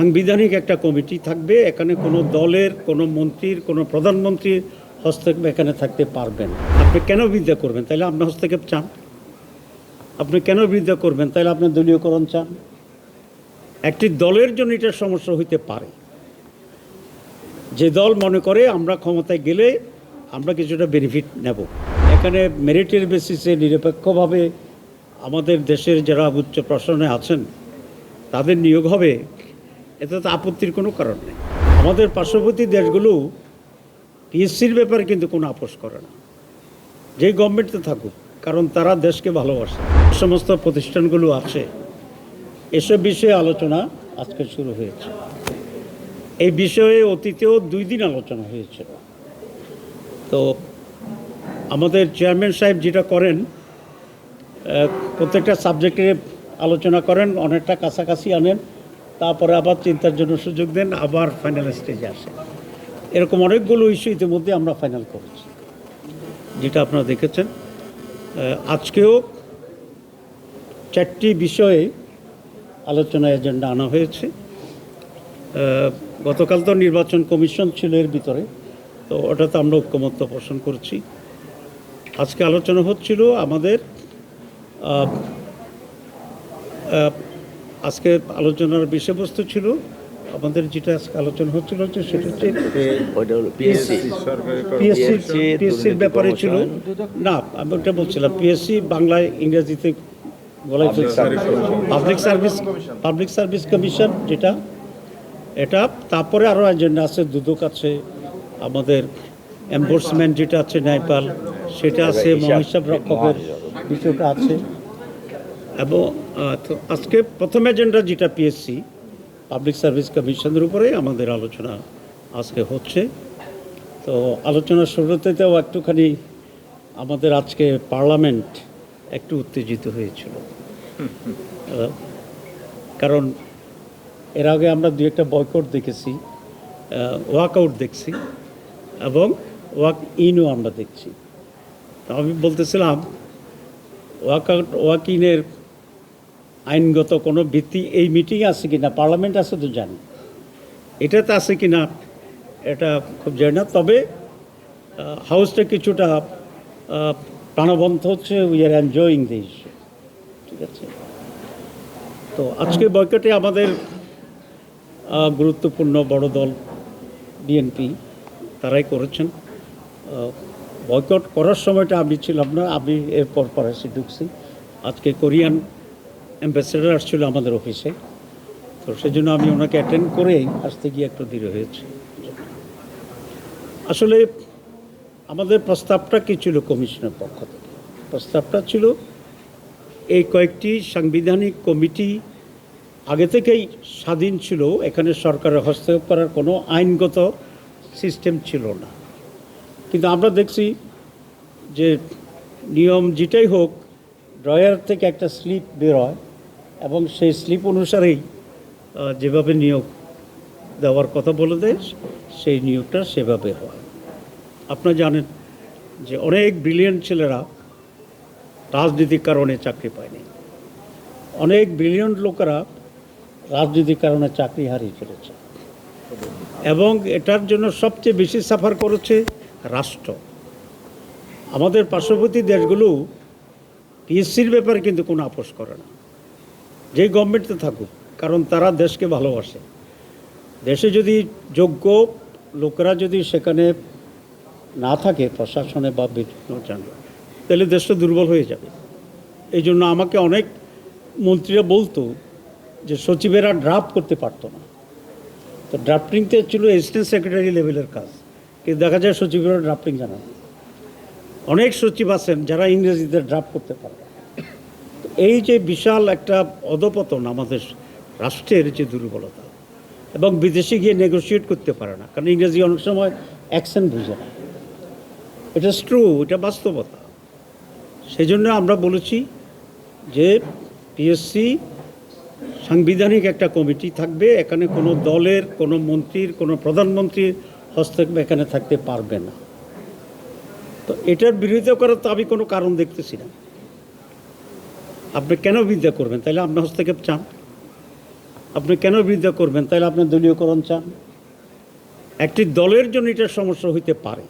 সাংবিধানিক একটা কমিটি থাকবে, এখানে কোনো দলের, কোনো মন্ত্রীর, কোনো প্রধানমন্ত্রীর হস্তক্ষেপ এখানে থাকতে পারবেন আপনি কেন বিদ্যা করবেন? তাহলে আপনার হস্তক্ষেপ চান। আপনি কেন বিদ্যা করবেন? তাহলে আপনি দলীয়করণ চান। একটি দলের জন্য এটা সমস্যা হইতে পারে। যে দল মনে করে আমরা ক্ষমতায় গেলে আমরা কিছুটা বেনিফিট নেব। এখানে মেরিটের বেসিসে নিরপেক্ষভাবে আমাদের দেশের যারা উচ্চ প্রশাসনে আছেন, তাদের নিয়োগ হবে। এতে তো আপত্তির কোনো কারণ নেই। আমাদের পার্শ্ববর্তী দেশগুলো পিএসসির ব্যাপারে কিন্তু কোনো আপোষ করে না। যেই গভর্নমেন্টে থাকুক, কারণ তারা দেশকে ভালোবাসে। সমস্ত প্রতিষ্ঠানগুলো আছে। এসব বিষয়ে আলোচনা আজকে শুরু হয়েছে। এই বিষয়ে অতীতেও দুই দিন আলোচনা হয়েছিল। তো আমাদের চেয়ারম্যান সাহেব যেটা করেন প্রত্যেকটা সাবজেক্টে আলোচনা করেন, অনেকটা কাছাকাছি আনেন। তারপরে আবার চিন্তার জন্য সুযোগ দেন, আবার ফাইনাল স্টেজে আসেন। এরকম অনেকগুলো ইস্যু ইতিমধ্যে আমরা ফাইনাল করেছি, যেটা আপনারা দেখেছেন। আজকেও চারটি বিষয়ে আলোচনা এজেন্ডা আনা হয়েছে। গতকাল তো নির্বাচন কমিশন ছিল এর ভিতরে, তো ওটাতে আমরা ঐক্যমত্য পোষণ করছি। আজকে আলোচনা হচ্ছিল আমাদের আজকে আলোচনার বিষয়বস্তু ছিল আমাদের যেটা আজকে আলোচনা হচ্ছিল হচ্ছে সেটা হচ্ছে পিএসসি পিএসসি পিএসসির ব্যাপারে ছিল। না আমি ওটা বলছিলাম পিএসসি বাংলায় ইংরেজিতে বলাই public service public service commission যেটা এটা তারপরে আরও এজেন্ডা আছে দুদক আছে আমাদের এম্বোর্সমেন্ট যেটা আছে ন্যায়পাল সেটা আছে মহাহিসাব রক্ষকের বিষয়টা আছে। এবং আজকে প্রথম এজেন্ডা যেটা পিএসসি পাবলিক সার্ভিস কমিশনের উপরে আমাদের আলোচনা আজকে হচ্ছে। তো আলোচনার শুরুতেও একটুখানি আমাদের আজকে পার্লামেন্ট একটু উত্তেজিত হয়েছিল। কারণ এর আগে আমরা দু একটা বয়কট দেখেছি ওয়াক আউট দেখছি এবং ওয়াক ইনও আমরা দেখছি। তো আমি বলতেছিলাম ওয়াক আউট ওয়াক ইনের আইনগত কোনো ভিত্তি এই মিটিং আছে কি না পার্লামেন্ট আছে তো জানি। এটাতে আছে কি না এটা খুব জানি না, তবে হাউসটা কিছুটা প্রাণবন্ত হচ্ছে we are enjoying the issue ঠিক আছে? তো আজকে বয়কটে আমাদের গুরুত্বপূর্ণ বড় দল বিএনপি তারাই করেছেন। বয়কট করার সময়টা আমি ছিলাম না, আমি এরপর পর এসে ঢুকছি। আজকে কোরিয়ান অ্যাম্বাসেডার আসছিল আমাদের অফিসে। তো সেজন্য আমি ওনাকে অ্যাটেন্ড করেই আসতে গিয়ে একটু দেরি হয়েছে। আসলে আমাদের প্রস্তাবটা কী ছিল কমিশনের পক্ষ থেকে? প্রস্তাবটা ছিল এই কয়েকটি সাংবিধানিক কমিটি আগে থেকেই স্বাধীন ছিল, এখানে সরকারের হস্তক্ষেপ করার কোনো আইনগত সিস্টেম ছিল না। কিন্তু আমরা দেখছি যে নিয়ম যেটাই হোক, ড্রয়ার থেকে একটা স্লিপ বের হয় এবং সেই স্লিপ অনুসারেই যেভাবে নিয়োগ দেওয়ার কথা বলে দেয়, সেই নিয়োগটা সেভাবে হয়। আপনারা জানেন যে অনেক ব্রিলিয়েন্ট ছেলেরা রাজনীতির কারণে চাকরি পায়নি। অনেক ব্রিলিয়েন্ট লোকেরা রাজনীতির কারণে চাকরি হারিয়ে ফেলেছে। এবং এটার জন্য সবচেয়ে বেশি সাফার করেছে রাষ্ট্র। আমাদের পার্শ্ববর্তী দেশগুলো পিএসসির ব্যাপারে কিন্তু কোনো আপোষ করে না। যেই গভর্নমেন্টে থাকুক, কারণ তারা দেশকে ভালোবাসে। দেশে যদি যোগ্য লোকেরা যদি সেখানে না থাকে প্রশাসনে বা বিভিন্ন তাহলে দেশটা দুর্বল হয়ে যাবে। এই জন্য আমাকে অনেক মন্ত্রীরা বলতো যে সচিবেরা ড্রাফট করতে পারতো না। তো ড্রাফটিংতে ছিল অ্যাসিস্ট্যান্ট সেক্রেটারি লেভেলের কাজ, কিন্তু দেখা যায় সচিবেরা ড্রাফটিং জানান অনেক সচিব আছেন যারা ইংরেজিতে ড্রাফট করতে পারে। এই যে বিশাল একটা অধপতন আমাদের রাষ্ট্রের যে দুর্বলতা, এবং বিদেশে গিয়ে নেগোসিয়েট করতে পারে না, কারণ ইংরেজি অনেক সময় অ্যাকশন বুঝে না। এটা ট্রু এটা বাস্তবতা। সেই জন্য আমরা বলেছি যে পিএসসি সাংবিধানিক একটা কমিটি থাকবে, এখানে কোনো দলের, কোনো মন্ত্রীর, কোনো প্রধানমন্ত্রীর হস্তক্ষেপ এখানে থাকতে পারবে না। তো এটার বিরোধিতা করার তো আমি কোনো কারণ দেখতেছি না। আপনি কেন বিদ্যা করবেন? তাহলে আপনার হস্তক্ষেপ চান। আপনি কেন বিরোধিতা করবেন? তাহলে আপনি দলীয়করণ চান। একটি দলের জন্য এটা সমস্যা হইতে পারে।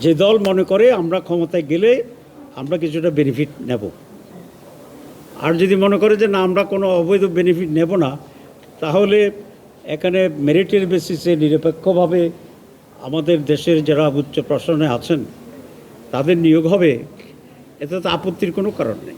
যে দল মনে করে আমরা ক্ষমতায় গেলে আমরা কিছুটা বেনিফিট নেব। আর যদি মনে করে যে না, আমরা কোনো অবৈধ বেনিফিট নেব না, তাহলে এখানে মেরিটের বেসিসে নিরপেক্ষভাবে আমাদের দেশের যারা উচ্চ প্রশাসনে আছেন, তাদের নিয়োগ হবে। এতে তো আপত্তির কোনো কারণ নেই।